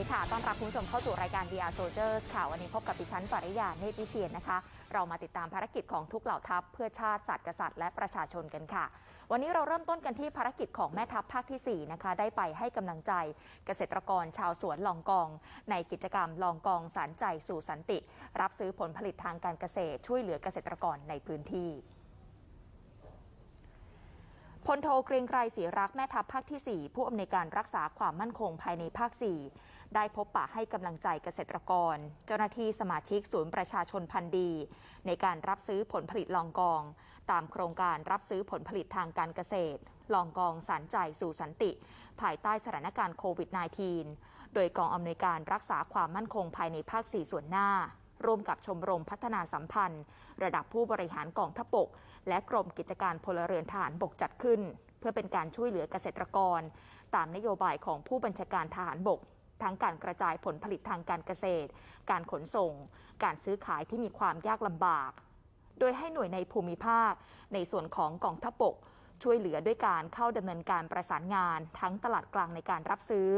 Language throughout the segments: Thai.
ดีค่ะ ต้อนรับคุณผู้ชมเข้าสู่รายการ VR Soldiers ค่ะ วันนี้พบกับดิฉันปริยาเนตรวิเชียนนะคะ เรามาติดตามภารกิจของทุกเหล่าทัพ เพื่อชาติศาสตร์กษัตริย์และประชาชนกันค่ะ วันนี้เราเริ่มต้นกันที่ภารกิจของแม่ทัพภาคที่ 4 นะคะ ได้ไปให้กำลังใจเกษตรกรชาวสวนลองกอง ในกิจกรรมลองกองสารใจสู่สันติ รับซื้อผลผลิตทางการเกษตร ช่วยเหลือเกษตรกรในพื้นที่พลโทเกรียงไกรศรีรักแม่ทัพภาคที่ 4 ผู้อำนวยการรักษาความมั่นคงภายในภาค 4 ได้พบปะให้กำลังใจเกษตรกร เจ้าหน้าที่สมาชิกศูนย์ประชาชนพันธุ์ดี ในการรับซื้อผลผลิตลองกอง ตามโครงการรับซื้อผลผลิตทางการเกษตร ลองกองสารใจสู่สันติ ภายใต้สถานการณ์โควิด -19 โดยกองอำนวยการรักษาความมั่นคงภายในภาค 4 ส่วนหน้า ร่วมกับชมรมพัฒนาสัมพันธ์ ระดับผู้บริหารกองทัพบก และกรมกิจการพลเรือนทหารบกจัดขึ้น เพื่อเป็นการช่วยเหลือเกษตรกร ตามนโยบายของผู้บัญชาการทหารบก ทั้งการกระจายผลผลิตทางการเกษตร การขนส่ง การซื้อขายที่มีความยากลำบาก โดยให้หน่วยในภูมิภาค ในส่วนของกองทัพบกช่วยเหลือด้วยการเข้าดำเนินการประสานงาน ทั้งตลาดกลางในการรับซื้อ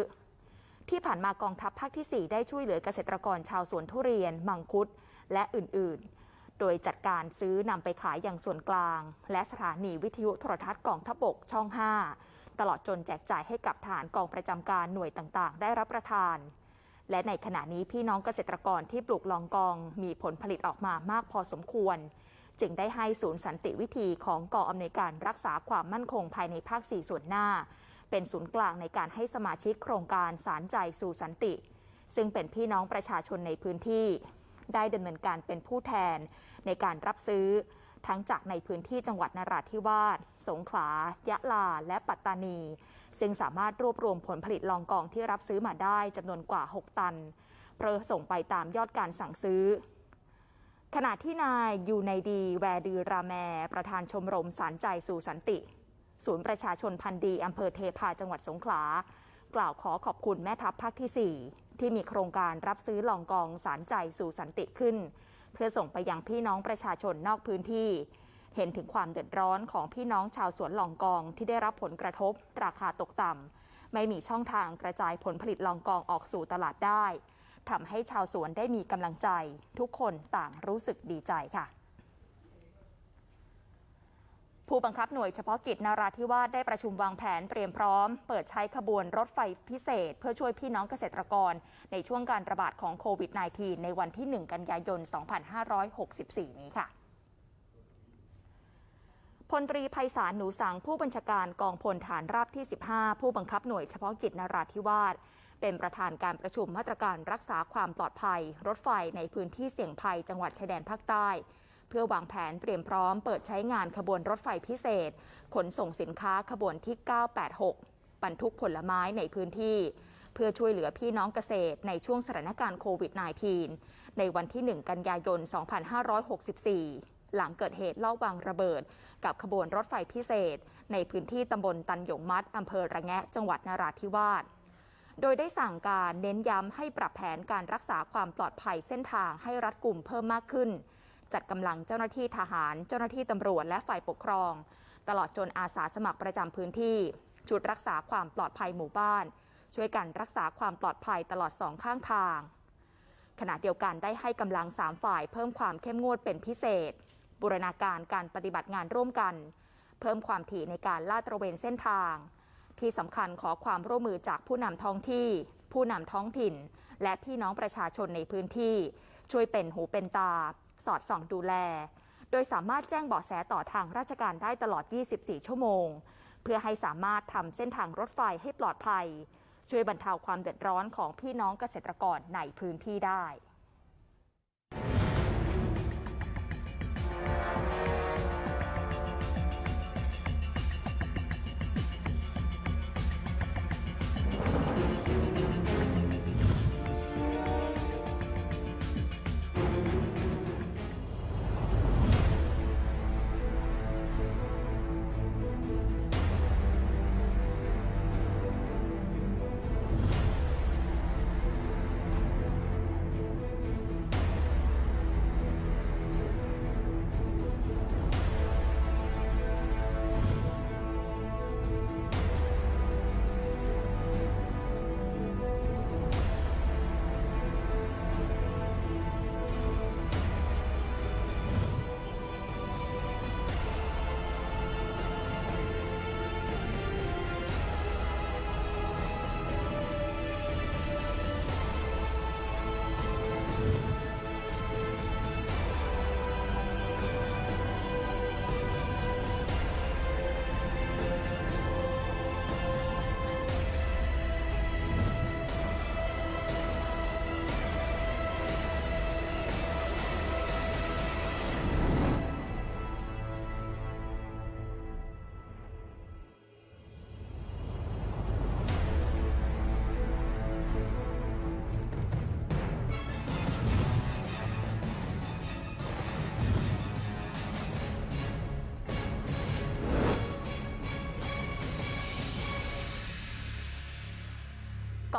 ที่ผ่านมากองทัพภาคที่ 4 ได้ช่วยเหลือเกษตรกรชาวสวนทุเรียน มังคุด และอื่น ๆ โดยจัดการซื้อนำไปขายอย่างส่วนกลาง และสถานีวิทยุโทรทัศน์กองทัพบกช่อง 5 ตลอดจนแจกจ่ายให้กับฐานกองประจำการหน่วยต่างๆ ได้รับประทาน และในขณะนี้พี่น้องเกษตรกรที่ปลูกลองกองมีผลผลิตออกมามากพอสมควร จึงได้ให้ศูนย์สันติวิธีของกองอำนวยการรักษาความมั่นคงภายในภาค 4 ส่วนหน้า เป็นศูนย์กลางในการให้สมาชิกโครงการสารใจสู่สันติ ซึ่งเป็นพี่น้องประชาชนในพื้นที่ ได้ดำเนินการเป็นผู้แทนในการรับซื้อ ทั้งจากในพื้นที่จังหวัดนราธิวาส สงขลา ยะลา และปัตตานี ซึ่งสามารถรวบรวมผลผลิตลองกองที่รับซื้อมาได้จำนวนกว่า 6 ตัน เพื่อส่งไปตามยอดการสั่งซื้อ ขณะที่นายยูไนดี แวร์ดือราแม ประธานชมรมสารใจสู่สันติ ศูนย์ประชาชนพันธ์ดีอำเภอเทพาจังหวัดสงขลา กล่าวขอขอบคุณแม่ทัพภาคที่ 4 ที่มีโครงการรับซื้อลองกองสารใจสู่สันติขึ้น เพื่อส่งไปยังพี่น้องประชาชนนอกพื้นที่ เห็นถึงความเดือดร้อนของพี่น้องชาวสวนลองกองที่ได้รับผลกระทบ ราคาตกต่ำไม่มีช่องทางกระจายผลผลิตลองกองออกสู่ตลาดได้ทำให้ชาวสวนได้มีกำลังใจ ทุกคนต่างรู้สึกดีใจค่ะ ผู้บังคับหน่วยเฉพาะกิจนาราธิวาสได้ประชุมวางแผนเตรียมพร้อม เปิดใช้ขบวนรถไฟพิเศษ เพื่อช่วยพี่น้องเกษตรกร ในช่วงการระบาดของโควิด -19 ในวันที่ 1 กันยายน 2564 นี้ค่ะพลตรีไพศาลหนูสังผู้บัญชาการกองพลฐานราบที่ 15 ผู้บังคับหน่วยเฉพาะกิจนาราธิวาสเป็นประธานการประชุมมาตรการรักษาความปลอดภัย รถไฟในพื้นที่เสี่ยงภัยจังหวัดชายแดนภาคใต้ เพื่อวางแผนเตรียมพร้อมเปิดใช้งานขบวนรถไฟพิเศษ ขนส่งสินค้าขบวนที่ 986 บรรทุกผลไม้ในพื้นที่ เพื่อช่วยเหลือพี่น้องเกษตรในช่วงสถานการณ์โควิด -19 ในวันที่ 1 กันยายน 2564หลังเกิดเหตุลอบวางระเบิด กับขบวนรถไฟพิเศษ ในพื้นที่ตำบลตันหยงมัดอำเภอระแงะ จังหวัดนราธิวาส โดยได้สั่งการเน้นย้ำให้ปรับแผนการรักษาความปลอดภัยเส้นทางให้รัดกุมเพิ่มมากขึ้น จัดกำลังเจ้าหน้าที่ทหาร เจ้าหน้าที่ตำรวจและฝ่ายปกครอง ตลอดจนอาสาสมัครประจำพื้นที่ ชุดรักษาความปลอดภัยหมู่บ้าน ช่วยกันรักษาความปลอดภัยตลอดสองข้างทาง ขณะเดียวกันได้ให้กำลังสามฝ่ายเพิ่มความเข้มงวดเป็นพิเศษ บูรณาการการปฏิบัติงานร่วมกัน เพิ่มความถี่ในการลาดตระเวนเส้นทาง ที่สำคัญขอความร่วมมือจากผู้นำท้องที่ ผู้นำท้องถิ่น และพี่น้องประชาชนในพื้นที่ช่วยเป็นหูเป็นตาสอดส่องดูแล โดยสามารถแจ้งเบาะแสต่อทางราชการได้ตลอด 24 ชั่วโมง เพื่อให้สามารถทำเส้นทางรถไฟให้ปลอดภัย ช่วยบรรเทาความเดือดร้อนของพี่น้องเกษตรกรในพื้นที่ได้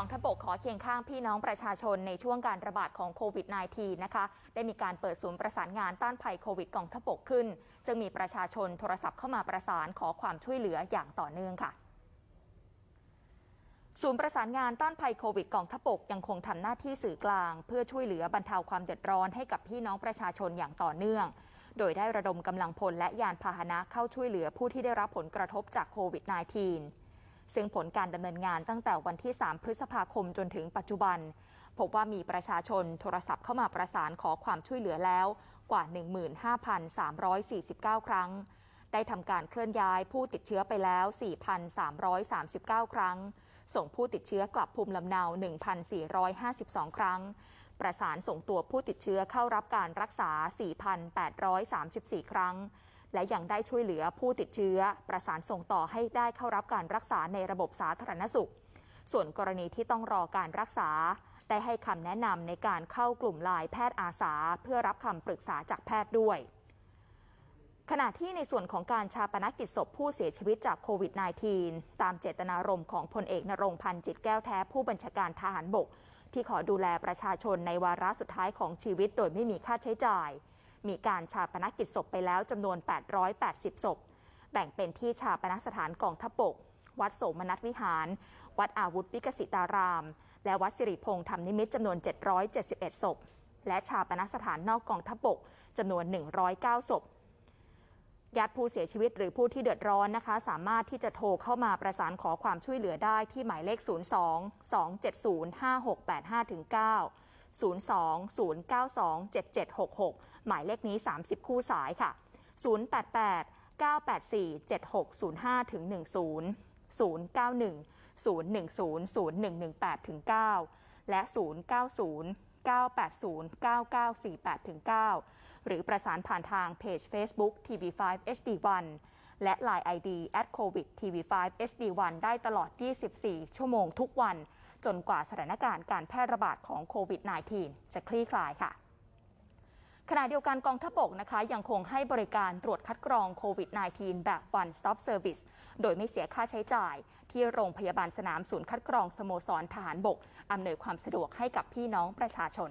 องทัพบกขอเคียงข้างพี่น้องประชาชนในช่วงการระบาดของโควิด -19 นะคะ ได้มีการเปิดศูนย์ประสานงานต้านภัยโควิดกองทัพบกขึ้น ซึ่งมีประชาชนโทรศัพท์เข้ามาประสานขอความช่วยเหลืออย่างต่อเนื่องค่ะศูนย์ประสานงานต้านภัยโควิดกองทัพบกยังคงทำหน้าที่สื่อกลาง เพื่อช่วยเหลือบรรเทาความเดือดร้อนให้กับพี่น้องประชาชนอย่างต่อเนื่อง โดยได้ระดมกำลังพลและยานพาหนะเข้าช่วยเหลือผู้ที่ได้รับผลกระทบจากโควิด -19 ซึ่งผลการดำเนินงานตั้งแต่วันที่ 3 พฤษภาคมจนถึงปัจจุบัน พบว่ามีประชาชนโทรศัพท์เข้ามาประสานขอความช่วยเหลือแล้วกว่า 15,349 ครั้ง ได้ทำการเคลื่อนย้ายผู้ติดเชื้อไปแล้ว 4,339 ครั้ง ส่งผู้ติดเชื้อกลับภูมิลำเนา 1,452 ครั้ง ประสานส่งตัวผู้ติดเชื้อเข้ารับการรักษา 4,834 ครั้ง และยังได้ช่วยเหลือผู้ติดเชื้อ ประสานส่งต่อให้ได้เข้ารับการรักษาในระบบสาธารณสุข ส่วนกรณีที่ต้องรอการรักษา ได้ให้คำแนะนำในการเข้ากลุ่มไลน์แพทย์อาสา เพื่อรับคำปรึกษาจากแพทย์ด้วยขณะที่ในส่วนของการชาปนกิจศพผู้เสียชีวิตจากโควิด -19 ตามเจตนารมณ์ของพลเอกนรงพันธ์จิตแก้วแท้ผู้บัญชาการทหารบก ที่ขอดูแลประชาชนในวาระสุดท้ายของชีวิตโดยไม่มีค่าใช้จ่าย มีการชาปนกิจศพไปแล้วจำนวน 880 ศพ แบ่งเป็นที่ชาปนสถานกองทัพบก วัดโสมนัสวิหาร วัดอาวุธวิกสิตาราม และวัดสิริพงษ์ธรรมนิมิตจำนวน 771 ศพ และชาปนสถานนอกกองทัพบกจำนวน 109 ศพญาติผู้เสียชีวิตหรือผู้ที่เดือดร้อนนะคะ สามารถที่จะโทรเข้ามาประสานขอความช่วยเหลือได้ที่หมายเลข 02 270 5685-9 02 092 7766 หมายเลขนี้ 30 คู่สายค่ะ 088 984 7605ถึง10 091 010 0118ถึง9และ 090 980 9948ถึง9หรือประสานผ่านทางเพจ Facebook TV5 HD1 และ Line ID at COVID TV5 HD1 ได้ตลอด 24 ชั่วโมงทุกวัน จนกว่าสถานการณ์การแพร่ระบาดของโควิด -19 จะคลี่คลายค่ะขณะเดียวกันกองทัพบกนะคะ ยังคงให้บริการตรวจคัดกรองโควิด -19 แบบ one stop service โดยไม่เสียค่าใช้จ่าย ที่โรงพยาบาลสนามศูนย์คัดกรองสโมสรทหารบก อำนวยความสะดวกให้กับพี่น้องประชาชน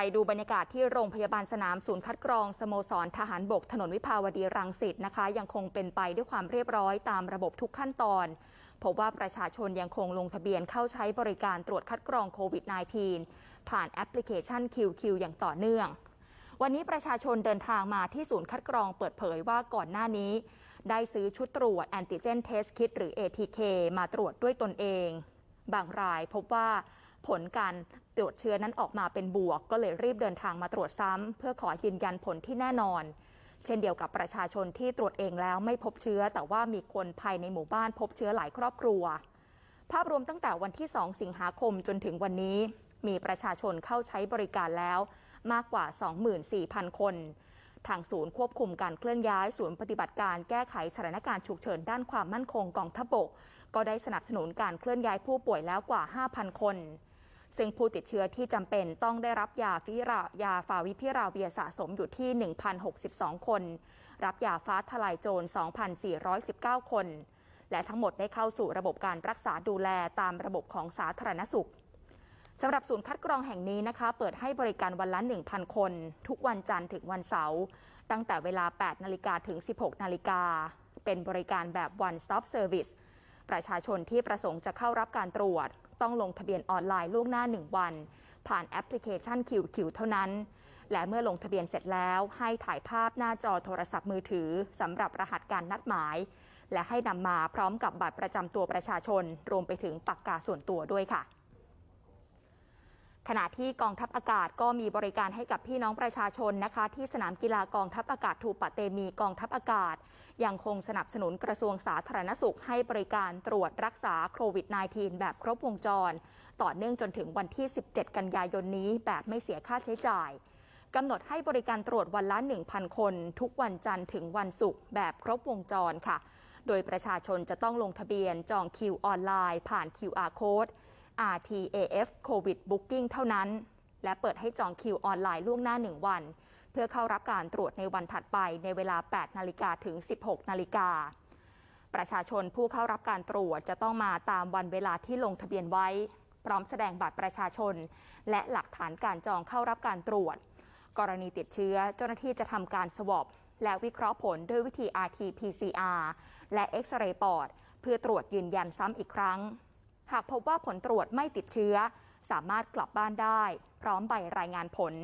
ไปดูบรรยากาศที่โรงพยาบาลสนามศูนย์คัดกรองสโมสรทหารบกถนนวิภาวดีรังสิตนะคะ ยังคงเป็นไปด้วยความเรียบร้อยตามระบบทุกขั้นตอนพบว่าประชาชนยังคงลงทะเบียนเข้าใช้บริการตรวจคัดกรองโควิด -19 ผ่านแอปพลิเคชัน QQ อย่างต่อเนื่อง วันนี้ประชาชนเดินทางมาที่ศูนย์คัดกรองเปิดเผยว่าก่อนหน้านี้ ได้ซื้อชุดตรวจแอนติเจนเทสคิดหรือ ATK มาตรวจด้วยตนเอง บางรายพบว่า ผลการตรวจเชื้อนั้นออกมาเป็นบวก ก็เลยรีบเดินทางมาตรวจซ้ำเพื่อขอยืนยันผลที่แน่นอน เช่นเดียวกับประชาชนที่ตรวจเองแล้วไม่พบเชื้อ แต่ว่ามีคนภายในหมู่บ้านพบเชื้อหลายครอบครัว ภาพรวมตั้งแต่วันที่ 2 สิงหาคมจนถึงวันนี้ มีประชาชนเข้าใช้บริการแล้วมากกว่า 24,000 คน ทางศูนย์ควบคุมการเคลื่อนย้าย ศูนย์ปฏิบัติการแก้ไขสถานการณ์ฉุกเฉินด้านความมั่นคงกองทัพบก ก็ได้สนับสนุนการเคลื่อนย้ายผู้ป่วยแล้วกว่า 5,000 คน ซึ่งผู้ติดเชื้อที่จำเป็นต้องได้รับยาฟิรายาฟาวิพิราเวียสะสมอยู่ที่ 1,062 คน รับยาฟ้าทลายโจร 2,419 คน และทั้งหมดได้เข้าสู่ระบบการรักษาดูแลตามระบบของสาธารณสุขสำหรับศูนย์คัดกรองแห่งนี้นะคะ เปิดให้บริการวันละ 1,000 คน ทุกวันจันทร์ถึงวันเสาร์ตั้งแต่เวลา 8 นาฬิกาถึง 16 นาฬิกา เป็นบริการแบบ one stop service ประชาชนที่ประสงค์จะเข้ารับการตรวจ ต้องลงทะเบียนออนไลน์ล่วงหน้า 1 วัน ผ่านแอปพลิเคชัน QQ เท่านั้น และเมื่อลงทะเบียนเสร็จแล้วให้ถ่ายภาพหน้าจอโทรศัพท์มือถือสำหรับรหัสการนัดหมาย และให้นำมาพร้อมกับบัตรประจำตัวประชาชน รวมไปถึงปากกาส่วนตัวด้วยค่ะขณะที่กองทัพอากาศก็มีบริการให้กับพี่น้องประชาชนนะคะ ที่สนามกีฬากองทัพอากาศทูปะเตมีกองทัพอากาศ ยังคงสนับสนุนกระทรวงสาธารณสุขให้บริการตรวจรักษาโควิด -19 แบบครบวงจร ต่อเนื่องจนถึงวันที่ 17 กันยายนนี้แบบไม่เสียค่าใช้จ่ายกำหนดให้บริการตรวจวันละ 1,000 คน ทุกวันจันทร์ถึงวันศุกร์แบบครบวงจรค่ะ โดยประชาชนจะต้องลงทะเบียนจองคิวออนไลน์ผ่าน QR code RTAF COVID Booking เท่านั้น และเปิดให้จองคิวออนไลน์ล่วงหน้า 1 วัน เพื่อเข้ารับการตรวจในวันถัดไปในเวลา 8 นาฬิกาถึง 16 นาฬิกา ประชาชนผู้เข้ารับการตรวจจะต้องมาตามวันเวลาที่ลงทะเบียนไว้ พร้อมแสดงบัตรประชาชน และหลักฐานการจองเข้ารับการตรวจ กรณีติดเชื้อเจ้าหน้าที่จะทำการสวอปและวิเคราะห์ผลด้วยวิธี RT-PCR และเอ็กซเรย์ปอด เพื่อตรวจยืนยันซ้ำอีกครั้ง หากพบว่าผลตรวจไม่ติดเชื้อ สามารถกลับบ้านได้ พร้อมใบรายงานผล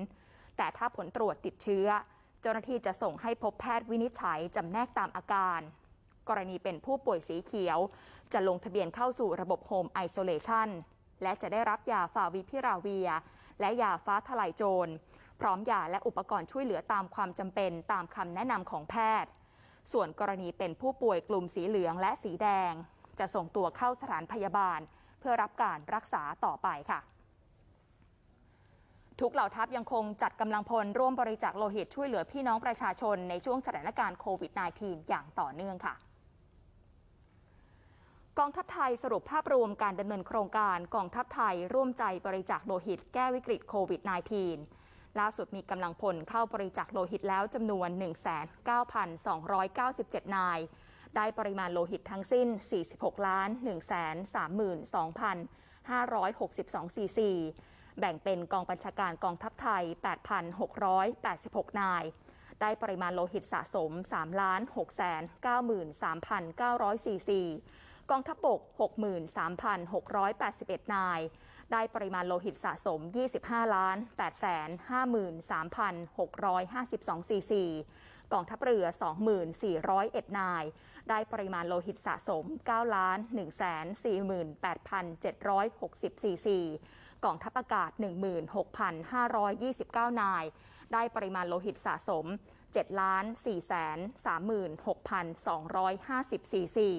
แต่ถ้าผลตรวจติดเชื้อ เจ้าหน้าที่จะส่งให้พบแพทย์วินิจฉัยจำแนกตามอาการ กรณีเป็นผู้ป่วยสีเขียว จะลงทะเบียนเข้าสู่ระบบโฮมไอโซเลชันและจะได้รับยาฟาวิพิราเวีย และยาฟ้าทลายโจร พร้อมยาและอุปกรณ์ช่วยเหลือตามความจำเป็นตามคำแนะนำของแพทย์ ส่วนกรณีเป็นผู้ป่วยกลุ่มสีเหลืองและสีแดง จะส่งตัวเข้าสถานพยาบาล เพื่อรับการรักษาต่อไปค่ะ ทุกเหล่าทัพยังคงจัดกำลังพลร่วมบริจาคโลหิตช่วยเหลือพี่น้องประชาชนในช่วงสถานการณ์โควิด -19 อย่างต่อเนื่องค่ะกองทัพไทยสรุปภาพรวมการดำเนินโครงการกองทัพไทยร่วมใจบริจาคโลหิตแก้วิกฤตโควิด -19 ล่าสุดมีกำลังพลเข้าบริจาคโลหิตแล้วจำนวน 19,297 นาย ได้ปริมาณโลหิตทั้งสิ้น 46 ล้าน132,562 ซีซี แบ่งเป็นกองบัญชาการกองทัพไทย 8,686 นาย ได้ปริมาณโลหิตสะสม 3 ล้าน6 93,900ซีกองทัพบก 63,681 นาย ได้ปริมาณโลหิตสะสม 25 ล้าน853,652ซีซีกองทัพเรือ 24,001 นาย ได้ปริมาณโลหิตสะสม 9 ล้าน148,760ซีซี กองทัพอากาศ 16,529 นาย ได้ปริมาณโลหิตสะสม7ล้าน436,250 ซีซี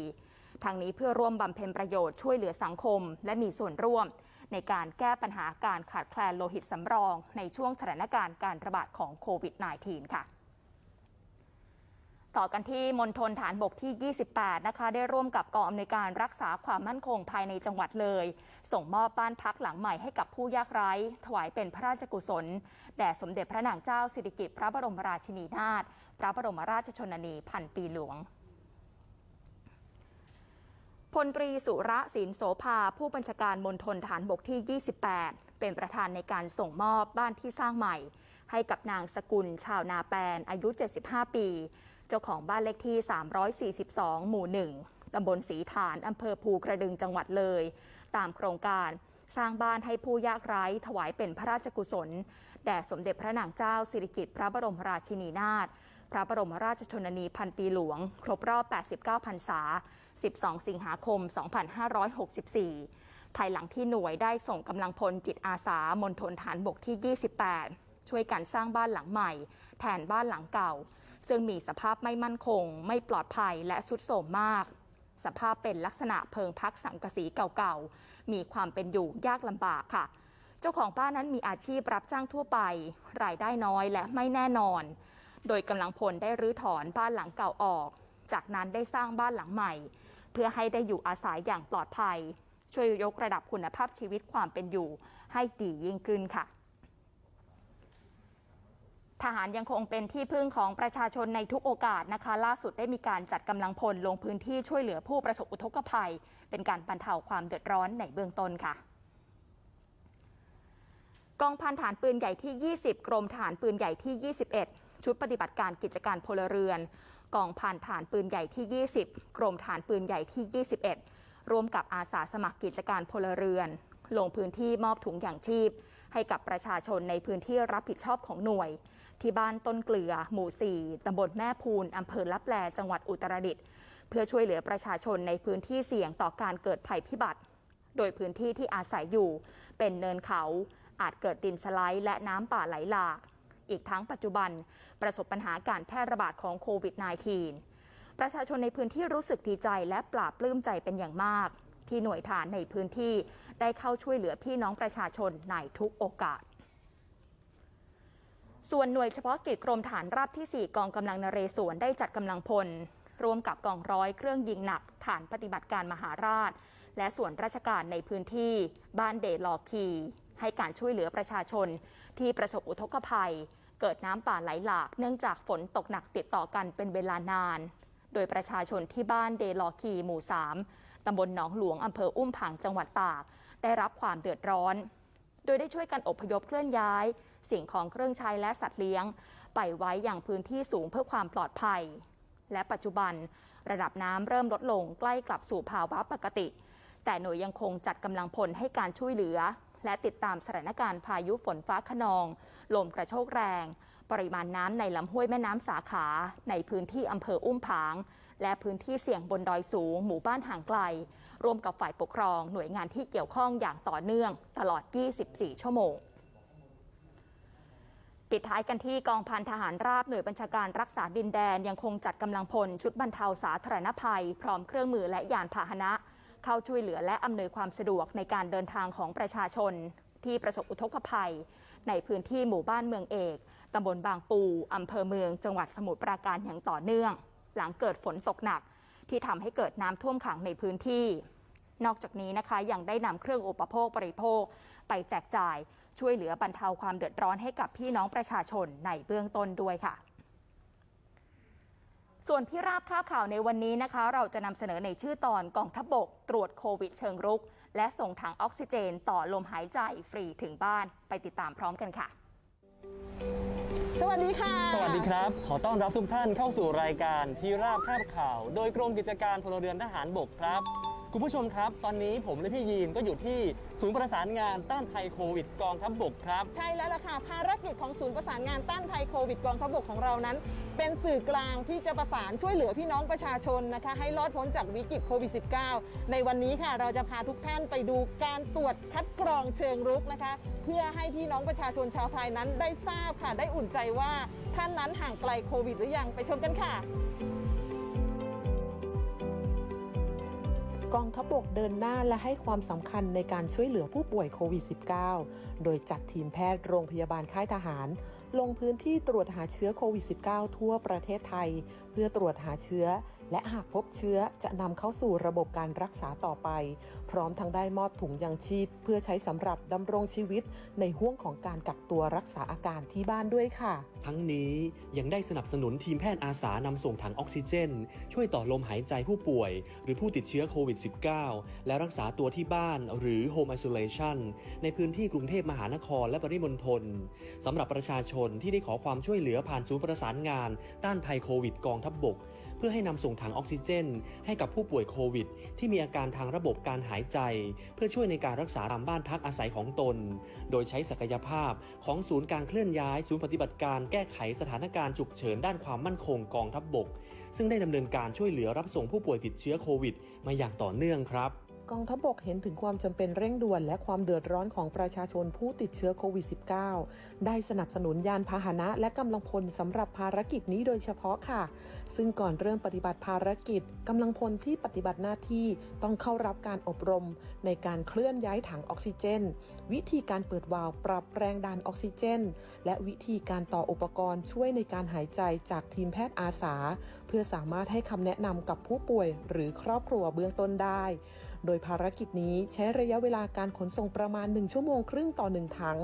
ทางนี้เพื่อร่วมบำเพ็ญประโยชน์ช่วยเหลือสังคม และมีส่วนร่วม ในการแก้ปัญหาการขาดแคลนโลหิตสำรอง ในช่วงสถานการณ์การระบาดของโควิด -19 ค่ะ ต่อกันที่มณฑลฐานบกที่ 28 นะคะ ได้ร่วมกับกองอำนวยการรักษาความมั่นคงภายในจังหวัดเลย ส่งมอบบ้านพักหลังใหม่ให้กับผู้ยากไร้ ถวายเป็นพระราชกุศล แด่สมเด็จพระนางเจ้าสิริกิติ์พระบรมราชินีนาถพระบรมราชชนนีพันปีหลวงพลตรีสุระศินโสภา ผู้บัญชาการมณฑลฐานบกที่ 28 เป็นประธานในการส่งมอบบ้านที่สร้างใหม่ ให้กับนางสกุลชาวนาแปนอายุ 75 ปี เจ้าของบ้านเลขที่ 342 หมู่ 1 ตำบลสีฐานอำเภอภูกระดึงจังหวัดเลย ตามโครงการสร้างบ้านให้ผู้ยากไร้ถวายเป็นพระราชกุศล แด่สมเด็จพระนางเจ้าสิริกิติ์พระบรมราชินีนาถพระบรมราชชนนีพันปีหลวง ครบรอบ 89 พรรษา 12 สิงหาคม 2564 ภายหลังที่หน่วยได้ส่งกำลังพลจิตอาสามณฑลฐานบกที่ 28 ช่วยกันสร้างบ้านหลังใหม่ แทนบ้านหลังเก่า ซึ่งมีสภาพไม่มั่นคง ไม่ปลอดภัยและชุดโทรมมาก สภาพเป็นลักษณะเพิงพักสังกะสีเก่าๆ มีความเป็นอยู่ยากลำบากค่ะ เจ้าของบ้านนั้นมีอาชีพรับจ้างทั่วไป รายได้น้อยและไม่แน่นอน โดยกำลังพลได้รื้อถอนบ้านหลังเก่าออก จากนั้นได้สร้างบ้านหลังใหม่ เพื่อให้ได้อยู่อาศัยอย่างปลอดภัย ช่วยยกระดับคุณภาพชีวิตความเป็นอยู่ให้ดียิ่งขึ้นค่ะ ทหารยังคงเป็นที่พึ่งของประชาชนในทุกโอกาสนะคะ ล่าสุดได้มีการจัดกำลังพลลงพื้นที่ช่วยเหลือผู้ประสบอุทกภัย เป็นการบรรเทาความเดือดร้อนในเบื้องต้นค่ะกองพันฐานปืนใหญ่ที่ 20 กรมฐานปืนใหญ่ที่ 21 ชุดปฏิบัติการกิจการพลเรือน กองพันฐานปืนใหญ่ที่ 20 กรมฐานปืนใหญ่ที่ 21 ร่วมกับอาสาสมัครกิจการพลเรือน ลงพื้นที่มอบถุงอย่างชีพ ให้กับประชาชนในพื้นที่รับผิดชอบของหน่วย ที่บ้านต้นเกลือ หมู่ 4 ตำบลแม่พูนอำเภอลับแล จังหวัดอุตรดิตถ์เพื่อช่วยเหลือประชาชนในพื้นที่เสี่ยงต่อการเกิดภัยพิบัติ โดยพื้นที่ที่อาศัยอยู่ เป็นเนินเขา อาจเกิดดินสไลด์และน้ำป่าไหลหลาก อีกทั้งปัจจุบัน ประสบปัญหาการแพร่ระบาดของโควิด -19 ประชาชนในพื้นที่รู้สึกดีใจและปลาบปลื้มใจเป็นอย่างมากที่หน่วยฐานในพื้นที่ได้เข้าช่วยเหลือพี่น้องประชาชนในทุกโอกาส ส่วนหน่วยเฉพาะกิจกรมฐานราบที่ 4 กองกำลังนเรศวรได้จัดกำลังพลร่วมกับกองร้อยเครื่องยิงหนัก ฐานปฏิบัติการมหาราช และส่วนราชการในพื้นที่บ้านเดลอคีให้การช่วยเหลือประชาชน ที่ประสบอุทกภัย เกิดน้ำป่าไหลหลาก เนื่องจากฝนตกหนักติดต่อกันเป็นเวลานาน โดยประชาชนที่บ้านเดลอคีหมู่ 3ตำบลหนองหลวงอำเภออุ้มผางจังหวัดตาก ได้รับความเดือดร้อน โดยได้ช่วยกันอพยพเคลื่อนย้าย สิ่งของเครื่องใช้และสัตว์เลี้ยง ไปไว้อย่างพื้นที่สูงเพื่อความปลอดภัย และปัจจุบัน ระดับน้ำเริ่มลดลงใกล้กลับสู่ภาวะปกติ แต่หน่วยยังคงจัดกำลังพลให้การช่วยเหลือ และติดตามสถานการณ์พายุฝนฟ้าขนอง ลมกระโชกแรง ปริมาณน้ำในลำห้วยแม่น้ำสาขา ในพื้นที่อำเภออุ้มผางและพื้นที่เสี่ยงบนดอยสูง หมู่บ้านห่างไกล ร่วมกับฝ่ายปกครอง หน่วยงานที่เกี่ยวข้องอย่างต่อเนื่อง ตลอด 24 ชั่วโมง ปิดท้ายกันที่กองพันทหารราบหน่วยบัญชาการรักษาดินแดนยังคงจัดกำลังพล ชุดบรรเทาสาธารณภัย พร้อมเครื่องมือและยานพาหนะ เข้าช่วยเหลือและอำนวยความสะดวกในการเดินทางของประชาชน ที่ประสบอุทกภัย ในพื้นที่หมู่บ้านเมืองเอกตำบลบางปูอำเภอเมือง จังหวัดสมุทรปราการอย่างต่อเนื่อง หลังเกิดฝนตกหนัก ที่ทำให้เกิดน้ำท่วมขังในพื้นที่ นอกจากนี้นะคะยังได้นำเครื่องอุปโภคบริโภค ไปแจกจ่าย ช่วยเหลือบรรเทาความเดือดร้อนให้กับพี่น้องประชาชนในเบื้องต้นด้วยค่ะส่วนที่ราบข้าวข่าวในวันนี้นะคะ เราจะนำเสนอในชื่อตอนกองทัพบบก ตรวจโควิดเชิงรุก และส่งถังออกซิเจนต่อลมหายใจฟรีถึงบ้านไปติดตามพร้อมกันค่ะ สวัสดีค่ะ สวัสดีครับ ขอต้อนรับทุกท่านเข้าสู่รายการที่ราบคาบข่าว โดยกรมกิจการพลเรือนทหารบกครับ คุณผู้ชมครับ ตอนนี้ผมและพี่ยีนก็อยู่ที่ศูนย์ประสานงานต้านภัยโควิดกองทัพบกครับ ใช่แล้วล่ะค่ะภารกิจของศูนย์ประสานงานต้านภัยโควิดกองทัพบกของเรานั้น เป็นสื่อกลางที่จะประสานช่วยเหลือพี่น้องประชาชนนะคะ ให้รอดพ้นจากวิกฤตโควิด -19 ในวันนี้ค่ะ เราจะพาทุกท่านไปดูการตรวจคัดกรองเชิงรุกนะคะ เพื่อให้พี่น้องประชาชนชาวไทยนั้นได้ทราบค่ะได้อุ่นใจว่าท่านนั้นห่างไกลโควิด หรือยังไปชมกันค่ะ กองทัพบกเดินหน้าและให้ความสำคัญในการช่วยเหลือผู้ป่วยโควิด -19 โดยจัดทีมแพทย์โรงพยาบาลค่ายทหาร ลงพื้นที่ตรวจหาเชื้อโควิด -19 ทั่วประเทศไทย เพื่อตรวจหาเชื้อ และหากพบเชื้อจะนำเข้าสู่ระบบการรักษาต่อไป พร้อมทั้งได้มอบถุงยังชีพ เพื่อใช้สำหรับดำรงชีวิต ในห่วงของการกักตัวรักษาอาการที่บ้านด้วยค่ะ ทั้งนี้ยังได้สนับสนุนทีมแพทย์อาสานำส่งถังออกซิเจน ช่วยต่อลมหายใจผู้ป่วย หรือผู้ติดเชื้อโควิด -19 และรักษาตัวที่บ้านหรือ Home Isolation ในพื้นที่กรุงเทพมหานครและปริมณฑลสำหรับประชาชนที่ได้ขอความช่วยเหลือผ่านศูนย์ประสานงาน ต้านภัยโควิดกองทัพบบก เพื่อให้นำส่งถังออกซิเจน ให้กับผู้ป่วยโควิด ที่มีอาการทางระบบการหายใจ เพื่อช่วยในการรักษาตามบ้านพักอาศัยของตน โดยใช้ศักยภาพของศูนย์การเคลื่อนย้าย ศูนย์ปฏิบัติการแก้ไขสถานการณ์ฉุกเฉินด้านความมั่นคงกองทัพบบก ซึ่งได้ดำเนินการช่วยเหลือรับส่งผู้ป่วยติดเชื้อโควิด มาอย่างต่อเนื่องครับ กองทัพบกเห็นถึงความจำเป็นเร่งด่วนและความเดือดร้อนของประชาชนผู้ติดเชื้อโควิด -19 ได้สนับสนุนยานพาหนะและกำลังพลสำหรับภารกิจนี้โดยเฉพาะค่ะ ซึ่งก่อนเริ่มปฏิบัติภารกิจกำลังพลที่ปฏิบัติหน้าที่ต้องเข้ารับการอบรม ในการเคลื่อนย้ายถังออกซิเจน วิธีการเปิดวาล์วปรับแรงดันออกซิเจน และวิธีการต่ออุปกรณ์ช่วยในการหายใจจากทีมแพทย์อาสา เพื่อสามารถให้คำแนะนำกับผู้ป่วย หรือครอบครัวเบื้องต้นได้ โดยภารกิจนี้ใช้ระยะเวลาการขนส่งประมาณ 1 ชั่วโมงครึ่งต่อ 1 ถัง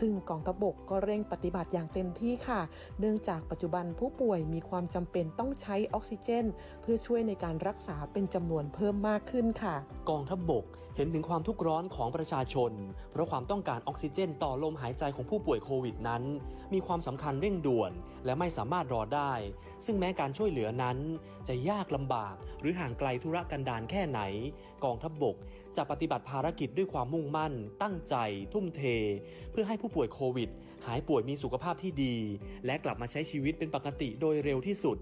ซึ่งกองทัพบกก็เร่งปฏิบัติอย่างเต็มที่ค่ะ เนื่องจากปัจจุบันผู้ป่วยมีความจำเป็นต้องใช้ออกซิเจน เพื่อช่วยในการรักษาเป็นจำนวนเพิ่มมากขึ้นค่ะ กองทัพบก เห็นถึงความทุกข์ร้อนของประชาชน เพราะความต้องการออกซิเจนต่อลมหายใจของผู้ป่วยโควิดนั้น มีความสำคัญเร่งด่วน และไม่สามารถรอได้ ซึ่งแม้การช่วยเหลือนั้น จะยากลำบาก หรือห่างไกลธุรกันดารแค่ไหน กองทัพบบก จะปฏิบัติภารกิจด้วยความมุ่งมั่น ตั้งใจ ทุ่มเท เพื่อให้ผู้ป่วยโควิด หายป่วยมีสุขภาพที่ดี และกลับมาใช้ชีวิตเป็นปกติโดยเร็วที่สุด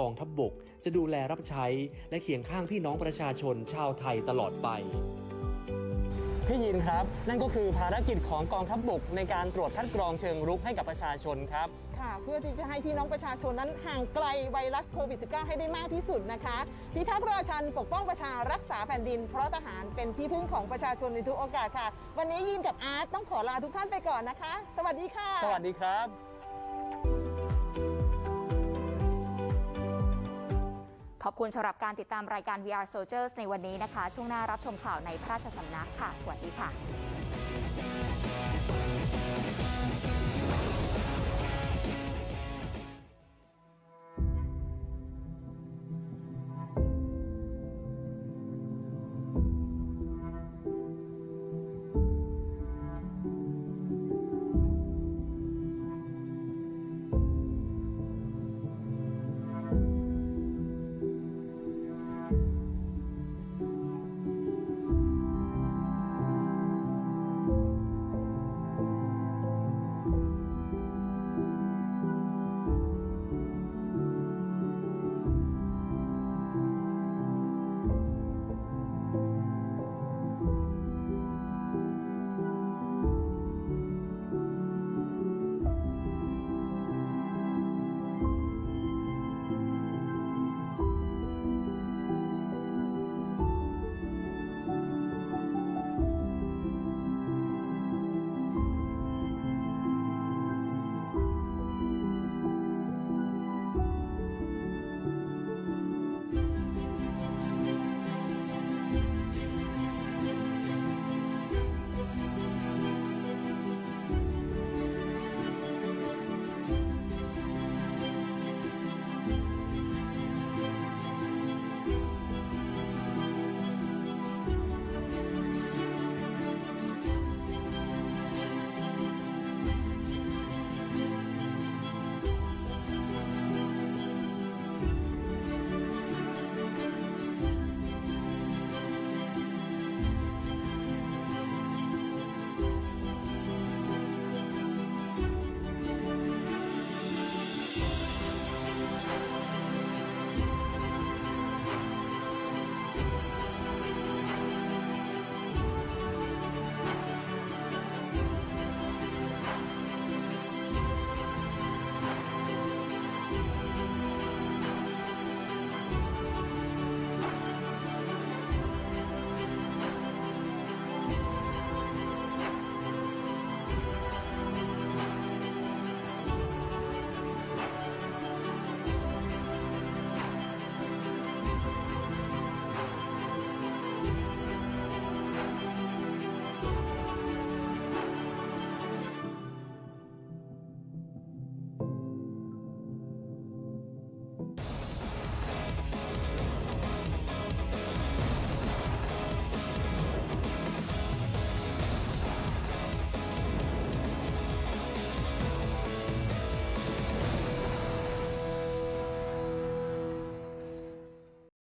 กองทัพบบกจะดูแลรับใช้ และเคียงข้างพี่น้องประชาชนชาวไทยตลอดไป พี่ยินครับ นั่นก็คือภารกิจของกองทัพบบกในการตรวจคัดกรองเชิงรุกให้กับประชาชนครับ ค่ะ เพื่อที่จะให้พี่น้องประชาชนนั้นห่างไกลไวรัสโควิด -19 ให้ได้มากที่สุดนะคะพิทักษ์ราชันปกป้องประชารักษาแผ่นดิน เพราะทหารเป็นที่พึ่งของประชาชนในทุกโอกาสค่ะ วันนี้ยินกับอาร์ตต้องขอลาทุกท่านไปก่อนนะคะ สวัสดีค่ะ สวัสดีครับ ขอบคุณสำหรับการติดตามรายการ VR Soldiers ในวันนี้นะคะ ช่วงหน้ารับชมข่าวในพระราชสำนักค่ะ สวัสดีค่ะ